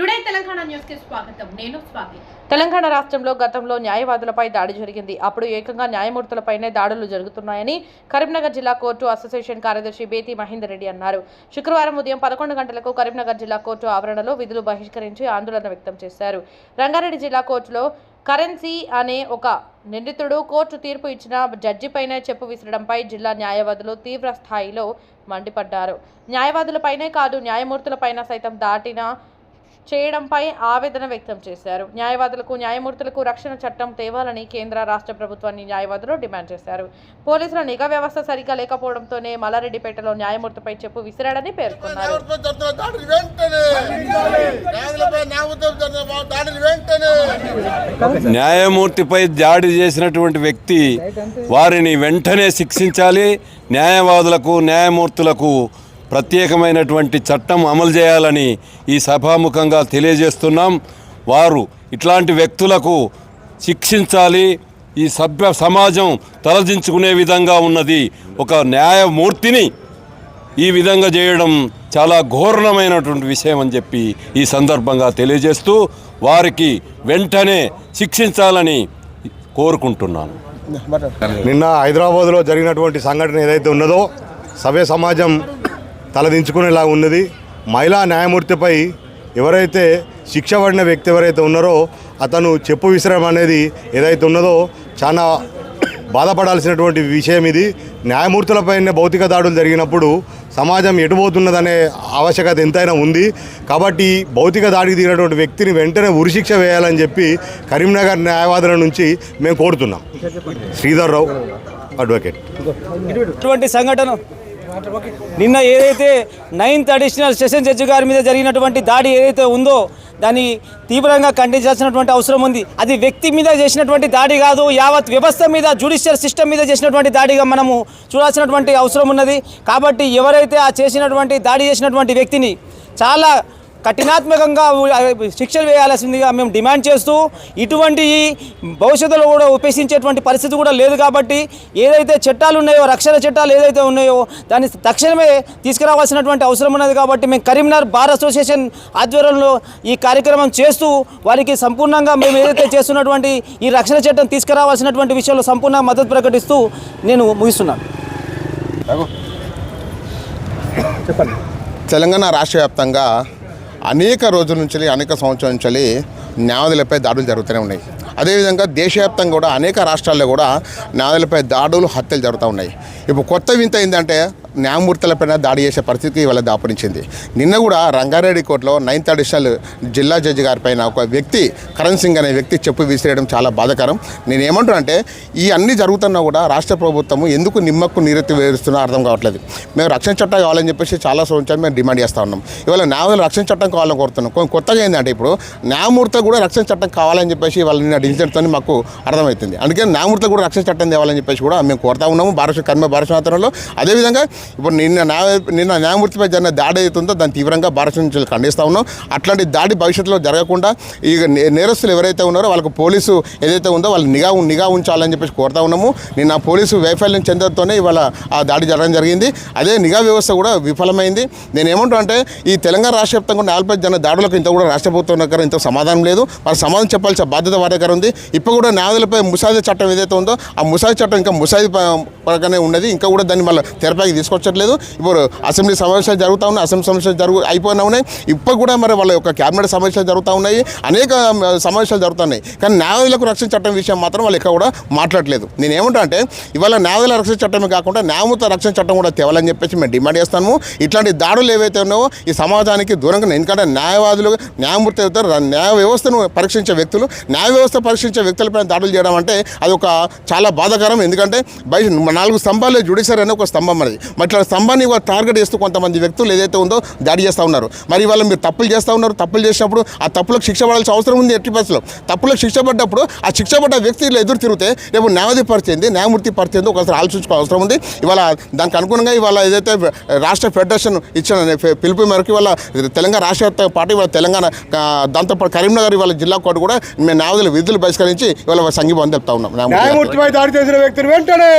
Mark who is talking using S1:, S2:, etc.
S1: Today Telangana న్యూస్కి స్వాగతం. నేను స్వాతి.
S2: తెలంగాణ రాష్ట్రంలో గతంలో న్యాయవాదులపై దాడి జరిగింది. అప్పుడు ఏకంగా న్యాయమూర్తులపైనే దాడులు జరుగుతున్నాయని కరీంనగర్ జిల్లా కోర్టు అసోసియేషన్ కార్యదర్శి బేతి మహేందర్ రెడ్డి అన్నారు. శుక్రవారం ఉదయం పదకొండు గంటలకు కరీంనగర్ జిల్లా కోర్టు ఆవరణలో విధులు బహిష్కరించి ఆందోళన వ్యక్తం చేశారు. రంగారెడ్డి జిల్లా కోర్టులో కరెన్సీ అనే ఒక నిందితుడు కోర్టు తీర్పు ఇచ్చిన జడ్జిపైనే చెప్పు విసరడంపై జిల్లా న్యాయవాదులు తీవ్ర స్థాయిలో మండిపడ్డారు. న్యాయవాదులపైనే కాదు న్యాయమూర్తులపైన సైతం దాటిన చేయడంపై ఆవేదన వ్యక్తం చేశారు. న్యాయవాదులకు న్యాయమూర్తులకు రక్షణ చట్టం తేవాలని కేంద్ర రాష్ట్ర ప్రభుత్వాన్ని న్యాయవాదులు డిమాండ్ చేశారు. పోలీసుల నిఘా వ్యవస్థ సరిగ్గా లేకపోవడంతోనే మల్లారెడ్డిపేటలో న్యాయమూర్తిపై చెప్పు విసిరాడని పేర్కొన్నారు.
S3: న్యాయమూర్తిపై
S4: దాడి చేసినటువంటి వ్యక్తి వారిని వెంటనే శిక్షించాలి. న్యాయవాదులకు న్యాయమూర్తులకు ప్రత్యేకమైనటువంటి చట్టం అమలు చేయాలని ఈ సభాముఖంగా తెలియజేస్తున్నాం. వారు ఇట్లాంటి వ్యక్తులకు శిక్షించాలి. ఈ సభ్య సమాజం తలదించుకునే విధంగా ఉన్నది. ఒక న్యాయమూర్తిని ఈ విధంగా చేయడం చాలా ఘోరమైనటువంటి విషయం అని చెప్పి ఈ సందర్భంగా తెలియజేస్తూ వారికి వెంటనే శిక్షించాలని కోరుకుంటున్నాను.
S5: నిన్న హైదరాబాద్లో జరిగినటువంటి సంఘటన ఏదైతే ఉన్నదో సభ్య సమాజం తలదించుకునేలా ఉన్నది. మహిళా న్యాయమూర్తిపై ఎవరైతే శిక్ష పడిన వ్యక్తి ఎవరైతే ఉన్నారో అతను చెప్పు విసరం అనేది ఏదైతే ఉన్నదో చాలా బాధపడాల్సినటువంటి విషయం ఇది. న్యాయమూర్తులపైన భౌతిక దాడులు జరిగినప్పుడు సమాజం ఎటుపోతున్నదనే ఆవశ్యకత ఎంతైనా ఉంది. కాబట్టి భౌతిక దాడికి దిగినటువంటి వ్యక్తిని వెంటనే ఉరిశిక్ష వేయాలని చెప్పి కరీంనగర్ న్యాయవాదుల నుంచి మేము కోరుతున్నాం. శ్రీధర్ రావు అడ్వకేట్.
S6: ఇటువంటి సంఘటన నిన్న ఏదైతే నైన్త్ అడిషనల్ సెషన్ జడ్జి గారి మీద జరిగినటువంటి దాడి ఏదైతే ఉందో దాన్ని తీవ్రంగా ఖండించాల్సినటువంటి అవసరం ఉంది. అది వ్యక్తి మీద చేసినటువంటి దాడి కాదు యావత్ వ్యవస్థ మీద జ్యుడిషియల్ సిస్టమ్ మీద చేసినటువంటి దాడిగా మనము చూడాల్సినటువంటి అవసరం ఉన్నది. కాబట్టి ఎవరైతే ఆ చేసినటువంటి దాడి చేసినటువంటి వ్యక్తిని చాలా కఠినాత్మకంగా శిక్షలు వేయాల్సిందిగా మేము డిమాండ్ చేస్తూ ఇటువంటి భవిష్యత్తులో కూడా ఉపేక్షించేటువంటి పరిస్థితి కూడా లేదు కాబట్టి ఏదైతే చట్టాలు ఉన్నాయో రక్షణ చట్టాలు ఏదైతే ఉన్నాయో దాన్ని తక్షణమే తీసుకురావాల్సినటువంటి అవసరం ఉన్నది కాబట్టి మేము కరీంనగర్ బార్ అసోసియేషన్ ఆధ్వర్యంలో ఈ కార్యక్రమం చేస్తూ వారికి సంపూర్ణంగా మేము ఏదైతే చేస్తున్నటువంటి ఈ రక్షణ చట్టం తీసుకురావాల్సినటువంటి విషయంలో సంపూర్ణ మద్దతు ప్రకటిస్తూ నేను ముగిస్తున్నాను.
S3: తెలంగాణ రాష్ట్ర వ్యాప్తంగా అనేక రోజుల నుంచి అనేక సంవత్సరాల నుంచి న్యాయవాదులపై దాడులు జరుగుతూనే ఉన్నాయి. అదేవిధంగా దేశవ్యాప్తంగా కూడా అనేక రాష్ట్రాల్లో కూడా నాదులపై దాడులు హత్యలు జరుగుతూ ఉన్నాయి. ఇప్పుడు కొత్త వింత ఏంటంటే న్యాయమూర్తులపైన దాడి చేసే పరిస్థితి వాళ్ళ దాపురించింది. నిన్న కూడా రంగారెడ్డి కోర్టులో నైన్త్ అడిషనల్ జిల్లా జడ్జి గారి పైన ఒక వ్యక్తి కరణ్ సింగ్ అనే వ్యక్తి చెప్పు విసిరేయడం చాలా బాధాకరం. నేను ఏమంటున్నా ఈ అన్ని జరుగుతున్నా కూడా రాష్ట్ర ప్రభుత్వము ఎందుకు నిమ్మక్కు నీరెత్తి వేరుస్తున్నా అర్థం కావట్లేదు. మేము రక్షణ చట్టం కావాలని చెప్పేసి చాలా సంవత్సరాలు మేము డిమాండ్ చేస్తూ ఉన్నాం. ఇవాళ న్యాయవాదులు రక్షణ చట్టం కావాలని కోరుతున్నాం. కొత్తగా ఏంటంటే ఇప్పుడు న్యాయమూర్తి కూడా రక్షణ చట్టం కావాలని చెప్పేసి వాళ్ళ నిన్న ఇన్సిడెంట్తో మాకు అర్థమవుతుంది. అందుకే న్యాయమూర్తి కూడా రక్షణ చట్టం తేవాలని చెప్పేసి కూడా మేము కోరుతా ఉన్నాము. భారత కర్మ భారత అదేవిధంగా ఇప్పుడు నిన్న న్యాయ నిన్న న్యాయమూర్తిపై జరిగిన దాడి అవుతుందో దాన్ని తీవ్రంగా భారత నుంచి ఖండిస్తూ ఉన్నాం. అట్లాంటి దాడి భవిష్యత్తులో జరగకుండా ఈ నే- నేరస్తులు ఎవరైతే ఉన్నారో వాళ్ళకు పోలీసు ఏదైతే ఉందో వాళ్ళు నిఘా నిఘా ఉంచాలని చెప్పేసి కోరుతా ఉన్నాము. నిన్న పోలీసు వైఫల్యం చెందడంతోనే ఇవాళ ఆ దాడి జరగడం జరిగింది. అదే నిఘా వ్యవస్థ కూడా విఫలమైంది. నేను ఏమంటా అంటే ఈ తెలంగాణ రాష్ట్ర వ్యాప్తంగా న్యాయపై జరిగిన దాడులకు ఇంత కూడా రాష్ట్ర ప్రభుత్వం దగ్గర ఇంత సమాధానం లేదు. వాళ్ళ సమాధానం చెప్పాల్సిన బాధ్యత వారి దగ్గర ఉంది. ఇప్పుడు కూడా న్యాయాలపై ముసాయిదా చట్టం ఏదైతే ఉందో ఆ ముసాయిదా చట్టం ఇంకా ముసాయిదా ప- ఉన్నది. ఇంకా కూడా దాన్ని మళ్ళీ తెరపైకి తీసుకొచ్చట్లేదు. ఇప్పుడు అసెంబ్లీ సమావేశాలు జరుగుతూ ఉన్నాయి. అసెంబ్లీ సమావేశాలు జరుగు అయిపోయినా ఉన్నాయి. ఇప్పుడు కూడా మరి వాళ్ళ యొక్క క్యాబినెట్ సమావేశాలు జరుగుతూ ఉన్నాయి. అనేక సమావేశాలు జరుగుతున్నాయి. కానీ న్యాయవాదులకు రక్షణ చట్టం విషయం మాత్రం వాళ్ళు ఇక్కడ కూడా మాట్లాడలేదు నేను ఏమంటా అంటే ఇవాళ న్యాయవాదుల రక్షణ చట్టమే కాకుండా న్యాయమూర్త రక్షణ చట్టం కూడా తేవాలని చెప్పేసి మేము డిమాండ్ చేస్తాము ఇట్లాంటి దాడులు ఏవైతే ఉన్నాయో ఈ సమాజానికి దూరంగా ఎందుకంటే న్యాయవాదులు న్యాయమూర్తి న్యాయ వ్యవస్థను పరీక్షించే వ్యక్తులు న్యాయ వ్యవస్థ పరిశీలించే వ్యక్తులపైన దాడులు చేయడం అంటే అది ఒక చాలా బాధాకరం. ఎందుకంటే బయట నాలుగు స్తంభాలు జుడిషియరీ అనే ఒక స్తంభం అనేది మరి ఇట్లా స్తంభాన్ని టార్గెట్ చేస్తూ కొంతమంది వ్యక్తులు ఏదైతే ఉందో దాడి చేస్తూ ఉన్నారు. మరి వాళ్ళు మీరు తప్పులు చేస్తూ ఉన్నారు. తప్పులు చేసినప్పుడు ఆ తప్పులకు శిక్ష పడాల్సిన అవసరం ఉంది ఎట్టి పరిస్థితుల్లో. తప్పులకు శిక్ష పడ్డప్పుడు ఆ శిక్ష పడ్డ వ్యక్తి ఎదురు తిరిగితే రేపు న్యాయవాది పరిచయింది న్యాయమూర్తి పరిచింది ఒకసారి ఆలోచించుకో అవసరం ఉంది. ఇవాళ దానికి అనుగుణంగా ఇవాళ ఏదైతే రాష్ట్ర ఫెడరేషన్ ఇచ్చిన పిలుపు మేరకు ఇవాళ తెలంగాణ రాష్ట్ర పార్టీ ఇవాళ తెలంగాణ దాంతో దాంతోపాటు కరీంనగర్ ఇవాళ జిల్లా కోర్టు కూడా మేము న్యాయవాదుల విధులు బహిష్కరించి ఇవాళ సంఘీభావం తెలుపుతా ఉన్నాం.
S5: న్యాయమూర్తిపై దాడి చేసిన వ్యక్తిని వెంటనే